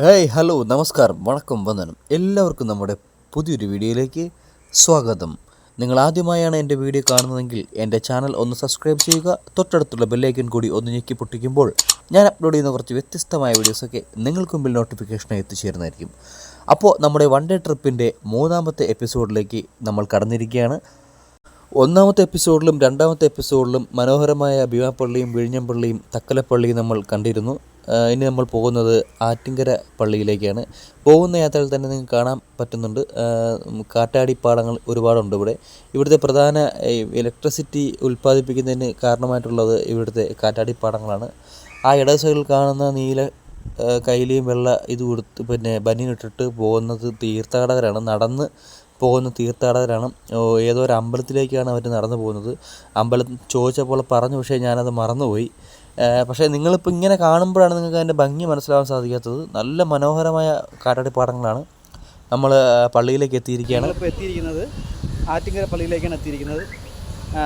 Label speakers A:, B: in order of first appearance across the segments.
A: Hey hello നമസ്കാരം വണക്കം വന്ദനം. എല്ലാവർക്കും നമ്മുടെ പുതിയൊരു വീഡിയോയിലേക്ക് സ്വാഗതം. നിങ്ങൾ ആദ്യമായാണ് എന്റെ വീഡിയോ കാണുന്നതെങ്കിൽ എന്റെ ചാനൽ ഒന്ന് സബ്സ്ക്രൈബ് ചെയ്യുക തൊട്ടടുത്തുള്ള ബെല്ലൈക്കൻ കൂടി ഒന്ന് ഞെക്കി പൊട്ടിക്കുമ്പോൾ ഞാൻ അപ്ലോഡ് ചെയ്യുന്ന കുറച്ച് വ്യത്യസ്തമായ വീഡിയോസൊക്കെ നിങ്ങൾക്ക് മുമ്പിൽ നോട്ടിഫിക്കേഷനായി എത്തിച്ചേരുന്നതായിരിക്കും. അപ്പോൾ നമ്മുടെ വൺ ഡേ ട്രിപ്പിന്റെ മൂന്നാമത്തെ എപ്പിസോഡിലേക്ക് നമ്മൾ കടന്നിരിക്കുകയാണ്. ഒന്നാമത്തെ എപ്പിസോഡിലും രണ്ടാമത്തെ എപ്പിസോഡിലും മനോഹരമായ ഭീമാപ്പള്ളിയും വിഴിഞ്ഞംപള്ളിയും തക്കലപ്പള്ളിയും നമ്മൾ കണ്ടിരുന്നു. ഇനി നമ്മൾ പോകുന്നത് ആറ്റിങ്കര പള്ളിയിലേക്കാണ്. പോകുന്ന യാത്രയിൽ തന്നെ നിങ്ങൾക്ക് കാണാൻ പറ്റുന്നുണ്ട്. കാറ്റാടിപ്പാടങ്ങൾ ഒരുപാടുണ്ട് ഇവിടെ. ഇവിടുത്തെ പ്രധാന ഇലക്ട്രിസിറ്റി ഉൽപ്പാദിപ്പിക്കുന്നതിന് കാരണമായിട്ടുള്ളത് ഇവിടുത്തെ കാറ്റാടിപ്പാടങ്ങളാണ് ആ ഇട കാണുന്ന നീല കയ്യിലെയും വെള്ള ഇത് കൊടുത്ത് പിന്നെ ബനിയിട്ടിട്ട് പോകുന്നത് തീർത്ഥാടകരാണ്. നടന്ന് പോകുന്ന തീർത്ഥാടകരാണ്. ഏതോ ഒരു അമ്പലത്തിലേക്കാണ് അവർ നടന്നു പോകുന്നത്. അമ്പലം ചോദിച്ചപ്പോൾ പറഞ്ഞു പക്ഷേ ഞാനത് മറന്നുപോയി. പക്ഷേ നിങ്ങളിപ്പോൾ ഇങ്ങനെ കാണുമ്പോഴാണ് നിങ്ങൾക്ക് അതിന്റെ ഭംഗി മനസ്സിലാവാൻ സാധിക്കാത്തത്. നല്ല മനോഹരമായ കാറ്റാടിപ്പാടങ്ങളാണ് നമ്മൾ പള്ളിയിലേക്ക് എത്തിയിരിക്കുകയാണ്.
B: ഇപ്പോൾ എത്തിയിരിക്കുന്നത് ആറ്റിങ്കര പള്ളിയിലേക്കാണ് എത്തിയിരിക്കുന്നത്.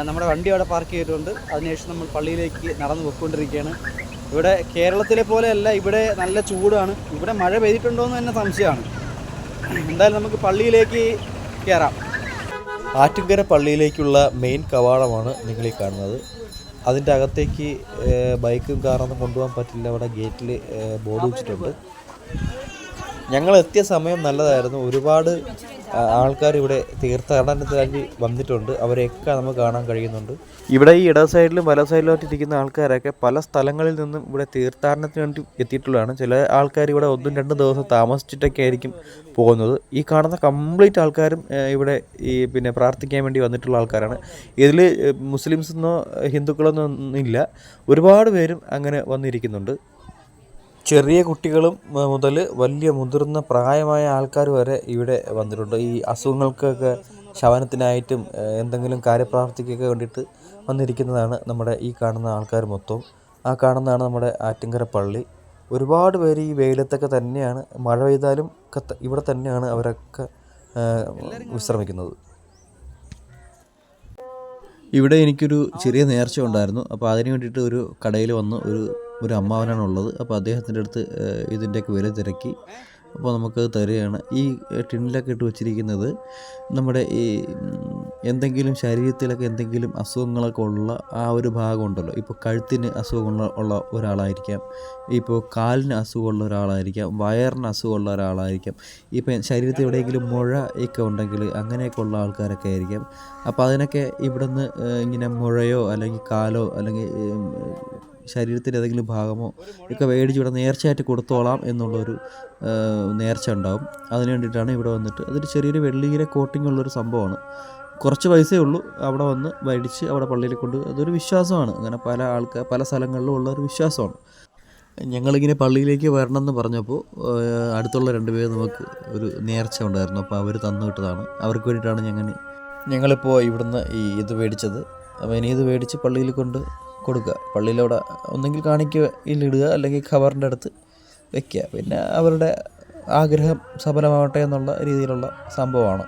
B: നമ്മുടെ വണ്ടി അവിടെ പാർക്ക് ചെയ്തിട്ടുണ്ട്. അതിനുശേഷം നമ്മൾ പള്ളിയിലേക്ക് നടന്നു പോയിക്കൊണ്ടിരിക്കുകയാണ്. ഇവിടെ കേരളത്തിലെ പോലെയല്ല ഇവിടെ നല്ല ചൂടാണ്. ഇവിടെ മഴ പെയ്തിട്ടുണ്ടോ എന്ന് തന്നെ സംശയമാണ്. എന്തായാലും നമുക്ക് പള്ളിയിലേക്ക് കയറാം
A: ആറ്റിങ്കര പള്ളിയിലേക്കുള്ള മെയിൻ കവാടമാണ് നിങ്ങൾ ഈ കാണുന്നത്. അതിന്റെ അകത്തേക്ക് ബൈക്കും കാറൊന്നും കൊണ്ടുപോകാൻ പറ്റില്ല. അവിടെ ഗേറ്റിൽ ബോർഡ് വെച്ചിട്ടുണ്ട്. ഞങ്ങൾ എത്തിയ സമയം നല്ലതായിരുന്നു. ഒരുപാട് ആൾക്കാർ ഇവിടെ തീർത്ഥാടനത്തിനായി വന്നിട്ടുണ്ട്. അവരെയൊക്കെ നമുക്ക് കാണാൻ കഴിയുന്നുണ്ട്. ഇവിടെ ഈ ഇട സൈഡിലും വല സൈഡിലുമായിട്ട് ഇരിക്കുന്ന ആൾക്കാരൊക്കെ പല സ്ഥലങ്ങളിൽ നിന്നും ഇവിടെ തീർത്ഥാടനത്തിന് വേണ്ടി എത്തിയിട്ടുള്ളതാണ്. ചില ആൾക്കാർ ഇവിടെ ഒന്നും രണ്ടും ദിവസം താമസിച്ചിട്ടൊക്കെ ആയിരിക്കും പോകുന്നത്. ഈ കാണുന്ന കംപ്ലീറ്റ് ആൾക്കാരും ഇവിടെ ഈ പിന്നെ പ്രാർത്ഥിക്കാൻ വേണ്ടി വന്നിട്ടുള്ള ആൾക്കാരാണ്. ഇതിൽ മുസ്ലിംസ് എന്നോ ഹിന്ദുക്കളൊന്നും ഇല്ല. ഒരുപാട് പേരും അങ്ങനെ വന്നിരിക്കുന്നുണ്ട്. ചെറിയ കുട്ടികളും മുതൽ വലിയ മുതിർന്ന പ്രായമായ ആൾക്കാർ വരെ ഇവിടെ വന്നിട്ടുണ്ട്. ഈ അസുഖങ്ങൾക്കൊക്കെ ശവനത്തിനായിട്ടും എന്തെങ്കിലും കാര്യപ്രാപ്തിക്കൊക്കെ വേണ്ടിയിട്ട് വന്നിരിക്കുന്നതാണ് നമ്മുടെ ഈ കാണുന്ന ആൾക്കാർ മൊത്തം ആ കാണുന്നതാണ് നമ്മുടെ ആറ്റിങ്കര പള്ളി. ഒരുപാട് പേര് ഈ വെയിലത്തൊക്കെ തന്നെയാണ് മഴ പെയ്താലും ഇവിടെ തന്നെയാണ് അവരൊക്കെ വിശ്രമിക്കുന്നത്. ഇവിടെ എനിക്കൊരു ചെറിയ നേർച്ച ഉണ്ടായിരുന്നു. അപ്പോൾ അതിന് വേണ്ടിയിട്ട് ഒരു കടയിൽ വന്ന് ഒരു ഒരു അമ്മാവനാണ് ഉള്ളത് അപ്പോൾ അദ്ദേഹത്തിന്റെ അടുത്ത് ഇതിന്റെയൊക്കെ വില തിരക്കി. അപ്പോൾ നമുക്ക് തരികയാണ്. ഈ ടിന്നിലൊക്കെ ഇട്ട് വെച്ചിരിക്കുന്നത് നമ്മുടെ ഈ എന്തെങ്കിലും ശരീരത്തിലൊക്കെ എന്തെങ്കിലും അസുഖങ്ങളൊക്കെ ഉള്ള ആ ഒരു ഭാഗം ഉണ്ടല്ലോ. ഇപ്പോൾ കഴുത്തിന് അസുഖമുള്ള ഉള്ള ഒരാളായിരിക്കാം. ഇപ്പോൾ കാലിന് അസുഖമുള്ള ഒരാളായിരിക്കാം. വയറിന് അസുഖമുള്ള ഒരാളായിരിക്കാം. ഇപ്പം ശരീരത്തിൽ എവിടെയെങ്കിലും മുഴ ഒക്കെ ഉണ്ടെങ്കിൽ അങ്ങനെയൊക്കെ ഉള്ള ആൾക്കാരൊക്കെ ആയിരിക്കാം. അപ്പോൾ അതിനൊക്കെ ഇവിടുന്ന് ഇങ്ങനെ മുഴയോ അല്ലെങ്കിൽ കാലോ അല്ലെങ്കിൽ ശരീരത്തിന്റെ ഏതെങ്കിലും ഭാഗമോ ഒക്കെ മേടിച്ച് ഇവിടെ നേർച്ചയായിട്ട് കൊടുത്തോളാം എന്നുള്ളൊരു നേർച്ച ഉണ്ടാവും. അതിന് വേണ്ടിയിട്ടാണ് ഇവിടെ വന്നിട്ട്. അതൊരു ചെറിയൊരു വെള്ളിയിലെ കോട്ടിംഗ് ഉള്ളൊരു സംഭവമാണ്. കുറച്ച് പൈസയേ ഉള്ളൂ. അവിടെ വന്ന് മേടിച്ച് അവിടെ പള്ളിയിൽ കൊണ്ട് അതൊരു വിശ്വാസമാണ്. അങ്ങനെ പല ആൾക്കാർ പല സ്ഥലങ്ങളിലും ഉള്ള ഒരു വിശ്വാസമാണ്. ഞങ്ങളിങ്ങനെ പള്ളിയിലേക്ക് വരണം എന്ന് പറഞ്ഞപ്പോൾ അടുത്തുള്ള രണ്ട് പേര് നമുക്ക് ഒരു നേർച്ച ഉണ്ടായിരുന്നു. അപ്പോൾ അവർ തന്നു വിട്ടതാണ്. അവർക്ക് വേണ്ടിയിട്ടാണ് ഞങ്ങൾ ഞങ്ങളിപ്പോൾ ഇവിടുന്ന് ഈ ഇത് മേടിച്ചത്. അപ്പോൾ ഇനി ഇത് മേടിച്ച് പള്ളിയിൽ കൊണ്ട് കൊടുക്കുക. പള്ളിയിലവിടെ ഒന്നെങ്കിൽ കാണിക്കയിലിടുക അല്ലെങ്കിൽ ഖബറിന്റെ അടുത്ത് വെക്കുക. പിന്നെ അവരുടെ ആഗ്രഹം സഫലമാവട്ടെ എന്നുള്ള രീതിയിലുള്ള സംഭവമാണ്.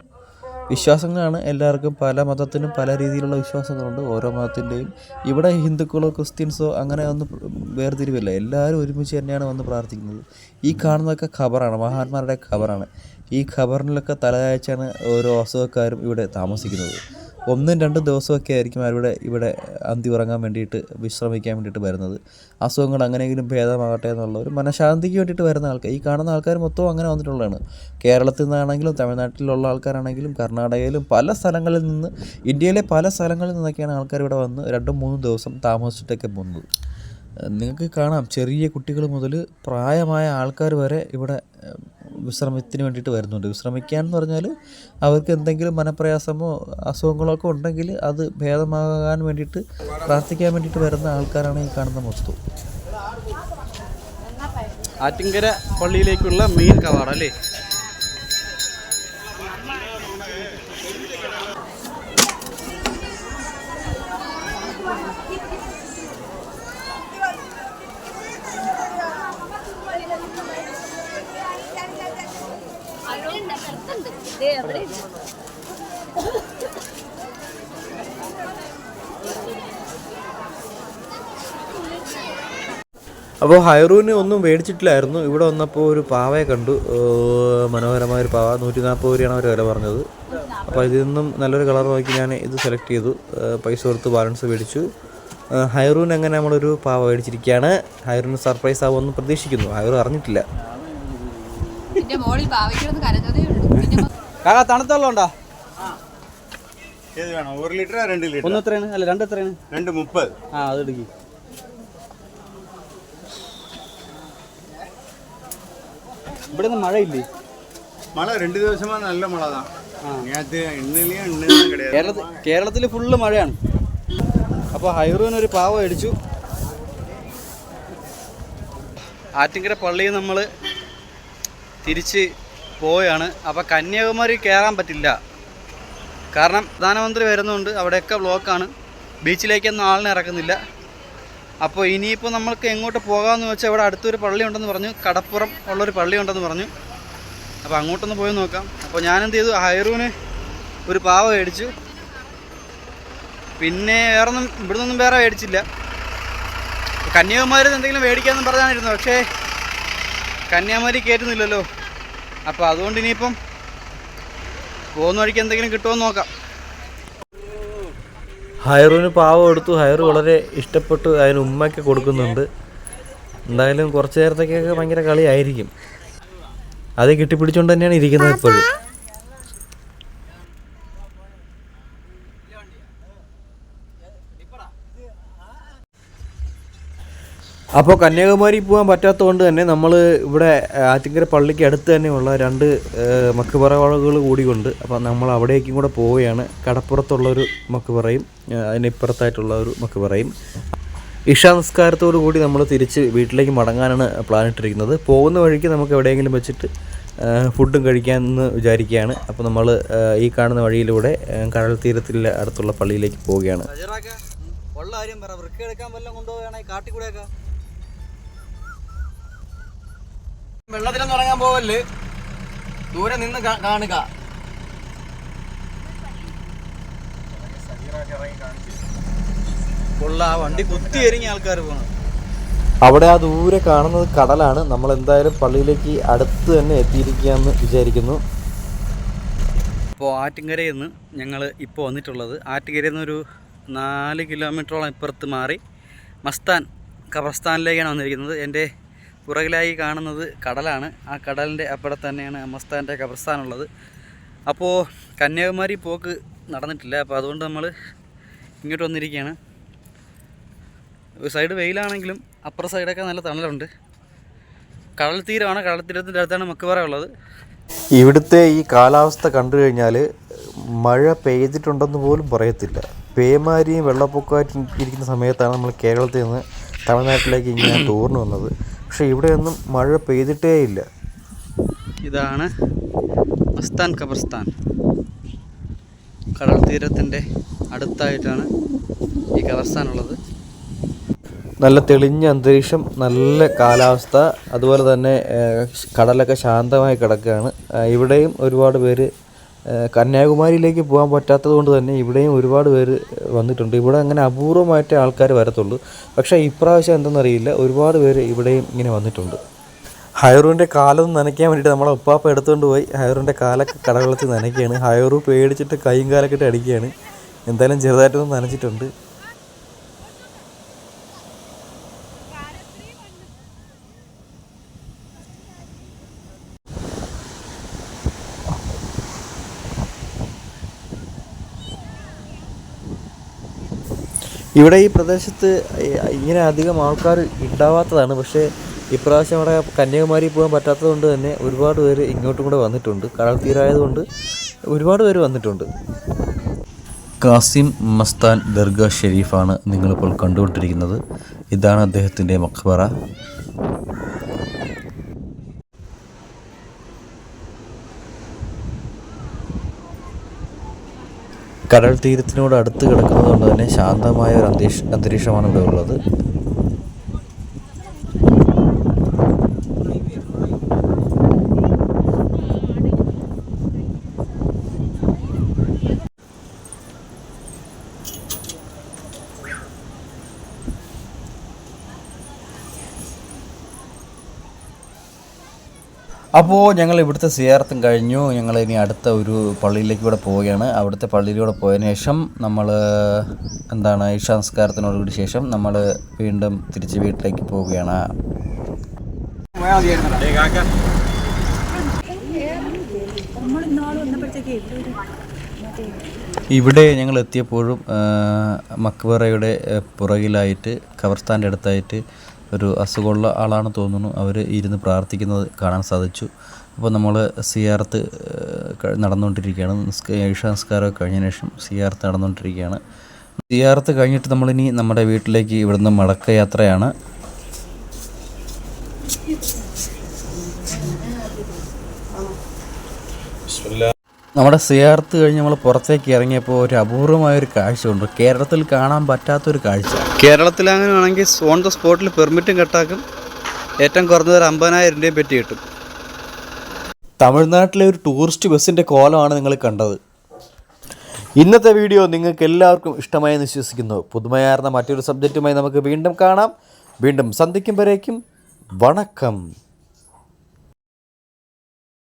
A: വിശ്വാസങ്ങളാണ് എല്ലാവർക്കും പല മതത്തിനും പല രീതിയിലുള്ള വിശ്വാസങ്ങളുണ്ട്. ഓരോ മതത്തിന്റെയും. ഇവിടെ ഹിന്ദുക്കളോ ക്രിസ്ത്യൻസോ അങ്ങനെ ഒന്നും വേർതിരിവില്ല. എല്ലാവരും ഒരുമിച്ച് തന്നെയാണ് വന്ന് പ്രാർത്ഥിക്കുന്നത്. ഈ കാണുന്നതൊക്കെ ഖബറാണ്. മഹാന്മാരുടെ ഖബറാണ്. ഈ ഖബറിനൊക്കെ തലയാഴ്ചയാണ് ഓരോ അസുഖക്കാരും ഇവിടെ താമസിക്കുന്നത്. ഒന്നും രണ്ടും ദിവസമൊക്കെ ആയിരിക്കും അവരുടെ ഇവിടെ അന്തി ഉറങ്ങാൻ വേണ്ടിയിട്ട് വിശ്രമിക്കാൻ വേണ്ടിയിട്ട് വരുന്നത്. അസുഖങ്ങൾ അങ്ങനെയെങ്കിലും ഭേദമാകട്ടെ എന്നുള്ള ഒരു മനഃശാന്തിക്ക് വേണ്ടിയിട്ട് വരുന്ന ആൾക്കാർ ഈ കാണുന്ന ആൾക്കാർ മൊത്തം അങ്ങനെ വന്നിട്ടുള്ളതാണ്. കേരളത്തിൽ നിന്നാണെങ്കിലും തമിഴ്നാട്ടിലുള്ള ആൾക്കാരാണെങ്കിലും കർണാടകയിലും പല സ്ഥലങ്ങളിൽ നിന്ന് ഇന്ത്യയിലെ പല സ്ഥലങ്ങളിൽ നിന്നൊക്കെയാണ് ആൾക്കാർ ഇവിടെ വന്ന് രണ്ടും മൂന്നും ദിവസം താമസിച്ചിട്ടൊക്കെ പോകുന്നത്. നിങ്ങൾക്ക് കാണാം ചെറിയ കുട്ടികൾ മുതൽ പ്രായമായ ആൾക്കാർ വരെ ഇവിടെ വിശ്രമത്തിന് വേണ്ടിയിട്ട് വരുന്നുണ്ട്. വിശ്രമിക്കാൻ എന്ന് പറഞ്ഞാൽ അവർക്ക് എന്തെങ്കിലും മനപ്രയാസമോ അസുഖങ്ങളോ ഒക്കെ ഉണ്ടെങ്കിൽ അത് ഭേദമാകാൻ വേണ്ടിയിട്ട് പ്രാർത്ഥിക്കാൻ വേണ്ടിയിട്ട് വരുന്ന ആൾക്കാരാണ് ഈ കാണുന്ന വസ്തു
B: ആറ്റിങ്കര പള്ളിയിലേക്കുള്ള മെയിൻ കവാടം അല്ലേ?
A: അപ്പോൾ ഹൈറൂന് ഒന്നും മേടിച്ചിട്ടില്ലായിരുന്നു. ഇവിടെ വന്നപ്പോൾ ഒരു പാവയെ കണ്ടു. മനോഹരമായ ഒരു പാവ. നൂറ്റി നാൽപ്പത് രൂപയാണ് അവർ വില പറഞ്ഞത്. അപ്പോൾ ഇതിൽ നിന്നും നല്ലൊരു കളർ നോക്കി ഞാൻ ഇത് സെലക്ട് ചെയ്തു. പൈസ കൊടുത്ത് ബാലൻസ് മേടിച്ചു. ഹൈറൂൻ എങ്ങനെ അങ്ങനെ നമ്മളൊരു പാവ മേടിച്ചിരിക്കുകയാണ്. ഹൈറൂന് സർപ്രൈസ് ആവുമെന്ന് പ്രതീക്ഷിക്കുന്നു. ഹൈറു അറിഞ്ഞിട്ടില്ല.
B: കാക്ക തണുത്ത വെള്ളം ഉണ്ടോ
C: ഏത് വേണം? ഒരു ലിറ്റർ രണ്ട് ലിറ്റർ
B: ഒന്ന് എത്രയാണ് അല്ല രണ്ട് എത്രയാണ്
C: രണ്ട് മുപ്പത്.
B: ആ അത് എടുക്കി. ഇവിടെ മഴ ഇല്ലേ
C: മഴ രണ്ടു ദിവസമാണ് നല്ല മഴ
B: കേരളത്തിൽ കേരളത്തിൽ ഫുള്ള് മഴയാണ് അപ്പോൾ ഹൈറൂനൊരു പാവ അടിച്ചു. ആറ്റിങ്കര പള്ളിയിൽ നമ്മൾ തിരിച്ച് പോയാണ്. അപ്പോൾ കന്യാകുമാരി കയറാൻ പറ്റില്ല. കാരണം പ്രധാനമന്ത്രി വരുന്നുണ്ട്. അവിടെയൊക്കെ ബ്ലോക്കാണ് ബീച്ചിലേക്കൊന്നും ആളിനെ ഇറക്കുന്നില്ല. അപ്പോൾ ഇനിയിപ്പോൾ നമ്മൾക്ക് എങ്ങോട്ട് പോകാമെന്ന് വെച്ചാൽ ഇവിടെ അടുത്തൊരു പള്ളി ഉണ്ടെന്ന് പറഞ്ഞു. കടപ്പുറം ഉള്ളൊരു പള്ളി ഉണ്ടെന്ന് പറഞ്ഞു. അപ്പോൾ അങ്ങോട്ടൊന്ന് പോയി നോക്കാം. അപ്പോൾ ഞാനെന്ത് ചെയ്തു? ഹൈറൂന് ഒരു പാവ മേടിച്ചു. പിന്നെ വേറെ ഒന്നും ഇവിടെ നിന്നൊന്നും വേറെ മേടിച്ചില്ല. കന്യാകുമാരി എന്തെങ്കിലും മേടിക്കാമെന്ന് പറഞ്ഞാണിരുന്നു പക്ഷേ കന്യാകുമാരി കയറ്റുന്നില്ലല്ലോ അപ്പോൾ അതുകൊണ്ട് ഇനിയിപ്പം പോകുന്ന വഴിക്ക് എന്തെങ്കിലും കിട്ടുമോ നോക്കാം.
A: ഹൈറൂന് പാവം എടുത്തു. ഹയർ വളരെ ഇഷ്ടപ്പെട്ടു. അതിന് ഉമ്മയ്ക്ക് കൊടുക്കുന്നുണ്ട്. എന്തായാലും കുറച്ച് നേരത്തേക്കൊക്കെ ഭയങ്കര കളിയായിരിക്കും. അത് കെട്ടിപ്പിടിച്ചുകൊണ്ട് തന്നെയാണ് ഇരിക്കുന്നത് ഇപ്പോഴും. അപ്പോൾ കന്യാകുമാരി പോകാൻ പറ്റാത്തതുകൊണ്ട് തന്നെ നമ്മൾ ഇവിടെ ആറ്റിങ്കര പള്ളിക്ക് അടുത്ത് തന്നെയുള്ള രണ്ട് മക്കുപറകൾ കൂടിയുണ്ട്. അപ്പോൾ നമ്മൾ അവിടേക്കും കൂടെ പോവുകയാണ്. കടപ്പുറത്തുള്ളൊരു മക്കുപറയും അതിനിപ്പുറത്തായിട്ടുള്ള ഒരു മക്കുപറയും. ഇഷാ നിസ്കാരത്തോടു കൂടി നമ്മൾ തിരിച്ച് വീട്ടിലേക്ക് മടങ്ങാനാണ് പ്ലാൻ ഇട്ടിരിക്കുന്നത്. പോകുന്ന വഴിക്ക് നമുക്ക് എവിടെയെങ്കിലും വെച്ചിട്ട് ഫുഡും കഴിക്കാമെന്ന് വിചാരിക്കുകയാണ്. അപ്പോൾ നമ്മൾ ഈ കാണുന്ന വഴിയിലൂടെ കടൽ തീരത്തിലെ അടുത്തുള്ള പള്ളിയിലേക്ക് പോവുകയാണ്.
B: കൊണ്ടുപോവുകയാണെങ്കിൽ കാട്ടിക്കൂടെയൊക്കെ.
D: വെള്ളത്തിലൊന്നും ഇറങ്ങാൻ പോവല്ല്? ദൂരെ നിന്ന് കാണുക.
B: വണ്ടി കുത്തി എരിഞ്ഞ ആൾക്കാർ പോകണം
A: അവിടെ ആ ദൂരെ കാണുന്നത് കടലാണ്. നമ്മൾ എന്തായാലും പള്ളിയിലേക്ക് അടുത്ത് തന്നെ എത്തിയിരിക്കുകയെന്ന് വിചാരിക്കുന്നു.
B: ഇപ്പോൾ ആറ്റിങ്കരയിൽ നിന്ന് ഞങ്ങൾ ഇപ്പോൾ വന്നിട്ടുള്ളത്. ആറ്റിങ്കരയിൽ നിന്നൊരു നാല് കിലോമീറ്ററോളം ഇപ്പുറത്ത് മാറി മസ്താൻ ഖബർസ്ഥാനിലേക്കാണ് വന്നിരിക്കുന്നത്. എന്റെ പുറകിലായി കാണുന്നത് കടലാണ്. ആ കടലിന്റെ അപ്പുറത്ത് തന്നെയാണ് മസ്താന്റെ കബർസ്ഥാനുള്ളത് അപ്പോൾ കന്യാകുമാരി പോക്ക് നടന്നിട്ടില്ല. അപ്പോൾ അതുകൊണ്ട് നമ്മൾ ഇങ്ങോട്ട് വന്നിരിക്കുകയാണ്. ഒരു സൈഡ് വെയിലാണെങ്കിലും അപ്പുറ സൈഡൊക്കെ നല്ല തണലുണ്ട്. കടൽ തീരമാണ്. കടൽ തീരത്തിന്റെ അടുത്താണ് മക്കുപാറ ഉള്ളത്.
A: ഇവിടുത്തെ ഈ കാലാവസ്ഥ കണ്ടു കഴിഞ്ഞാൽ മഴ പെയ്തിട്ടുണ്ടെന്ന് പോലും പറയത്തില്ല. പേമാരിയും വെള്ളപ്പൊക്കമായിട്ട് ഇരിക്കുന്ന സമയത്താണ് നമ്മൾ കേരളത്തിൽ നിന്ന് തമിഴ്നാട്ടിലേക്ക് ഇങ്ങനെ ടൂറിന് വന്നത്. പക്ഷേ ഇവിടെയൊന്നും മഴ പെയ്തിട്ടേ ഇല്ല.
B: ഇതാണ് മസ്താൻ ഖബർസ്ഥാൻ. കടൽ തീരത്തിന്റെ അടുത്തായിട്ടാണ് ഈ ഖബർസ്ഥാൻ ഉള്ളത്.
A: നല്ല തെളിഞ്ഞ അന്തരീക്ഷം നല്ല കാലാവസ്ഥ അതുപോലെ തന്നെ കടലൊക്കെ ശാന്തമായി കിടക്കുകയാണ്. ഇവിടെയും ഒരുപാട് പേര് കന്യാകുമാരിയിലേക്ക് പോകാൻ പറ്റാത്തത് കൊണ്ട് തന്നെ ഇവിടെയും ഒരുപാട് പേര് വന്നിട്ടുണ്ട്. ഇവിടെ അങ്ങനെ അപൂർവമായിട്ടേ ആൾക്കാർ വരത്തുള്ളൂ. പക്ഷേ ഇപ്രാവശ്യം എന്തെന്നറിയില്ല. ഒരുപാട് പേര് ഇവിടെയും ഇങ്ങനെ വന്നിട്ടുണ്ട്. ഹയറൂന്റെ കാലൊന്ന് നനയ്ക്കാൻ വേണ്ടിയിട്ട് നമ്മളെ ഉപ്പാപ്പ എടുത്തുകൊണ്ട് പോയി. ഹയറൂന്റെ കാലൊക്കെ കടകളത്തിൽ നനയ്ക്കുകയാണ്. ഹയറു പേടിച്ചിട്ട് കൈയും കാലൊക്കെ ഇട്ട് അടിക്കുകയാണ്. എന്തായാലും ചെറുതായിട്ടൊന്ന് നനച്ചിട്ടുണ്ട്. ഇവിടെ ഈ പ്രദേശത്ത് ഇങ്ങനെ അധികം ആൾക്കാർ ഉണ്ടാവാത്തതാണ് പക്ഷേ ഇപ്രാവശ്യം അവിടെ കന്യാകുമാരി പോകാൻ പറ്റാത്തതുകൊണ്ട് തന്നെ ഒരുപാട് പേര് ഇങ്ങോട്ടും കൂടെ വന്നിട്ടുണ്ട്. കടൽ തീരായതുകൊണ്ട് ഒരുപാട് പേര് വന്നിട്ടുണ്ട്. കാസിം മസ്താൻ ദർഗ ഷെരീഫാണ് നിങ്ങളിപ്പോൾ കണ്ടുകൊണ്ടിരിക്കുന്നത്. ഇതാണ് അദ്ദേഹത്തിന്റെ മഖബറ കടൽ തീരത്തിനോട് അടുത്ത് കിടക്കുന്നത് കൊണ്ട് തന്നെ ശാന്തമായ ഒരു അന്തരീക്ഷ അന്തരീക്ഷമാണ് ഇവിടെ ഉള്ളത്. അപ്പോൾ ഞങ്ങൾ ഇവിടുത്തെ സിയാർത്തും കഴിഞ്ഞു. ഞങ്ങൾ ഇനി അടുത്ത ഒരു പള്ളിയിലേക്ക് കൂടെ പോവുകയാണ്. അവിടുത്തെ പള്ളിയിലൂടെ പോയതിനു ശേഷം നമ്മൾ എന്താണ് ഇഷാംസ്കാരത്തിനോടുകൂടി ശേഷം നമ്മൾ വീണ്ടും തിരിച്ച് വീട്ടിലേക്ക് പോവുകയാണ്. ഇവിടെ ഞങ്ങൾ എത്തിയപ്പോഴും മക്ബറയുടെ പുറകിലായിട്ട് ഖബർസ്ഥാന്റെ അടുത്തായിട്ട് ഒരു അസുഖമുള്ള ആളാണ് തോന്നുന്നു. അവർ ഇരുന്ന് പ്രാർത്ഥിക്കുന്നത് കാണാൻ സാധിച്ചു. അപ്പോൾ നമ്മൾ സിയാർത്ത് നടന്നുകൊണ്ടിരിക്കുകയാണ്. നിസ്ക- ഇഷാ നിസ്കാരമൊക്കെ കഴിഞ്ഞതിന് ശേഷം സിയാർത്ത് നടന്നുകൊണ്ടിരിക്കുകയാണ്. സിയാർത്ത് കഴിഞ്ഞിട്ട് നമ്മളിനി നമ്മുടെ വീട്ടിലേക്ക് ഇവിടുന്ന് മടക്കയാത്രയാണ്. നമ്മുടെ സിയാർത്ത് കഴിഞ്ഞ് നമ്മൾ പുറത്തേക്ക് ഇറങ്ങിയപ്പോൾ ഒരു അപൂർവമായ ഒരു കാഴ്ച ഉണ്ട് കേരളത്തിൽ കാണാൻ പറ്റാത്തൊരു കാഴ്ച.
B: കേരളത്തിൽ അങ്ങനെ ആണെങ്കിൽ ഓൺ ദ സ്പോട്ടിൽ പെർമിറ്റും കട്ടാക്കും. ഏറ്റവും കുറഞ്ഞത് ഒരു അമ്പതിനായിരം രൂപയും പറ്റി കിട്ടും.
A: തമിഴ്നാട്ടിലെ ഒരു ടൂറിസ്റ്റ് ബസ്സിന്റെ കോലമാണ് നിങ്ങൾ കണ്ടത്. ഇന്നത്തെ വീഡിയോ നിങ്ങൾക്ക് എല്ലാവർക്കും ഇഷ്ടമായി വിശ്വസിക്കുന്നു. പുതുമയാർന്ന മറ്റൊരു സബ്ജക്റ്റുമായി നമുക്ക് വീണ്ടും കാണാം. വീണ്ടും സന്ധിക്കുമ്പോഴേക്കും വണക്കം.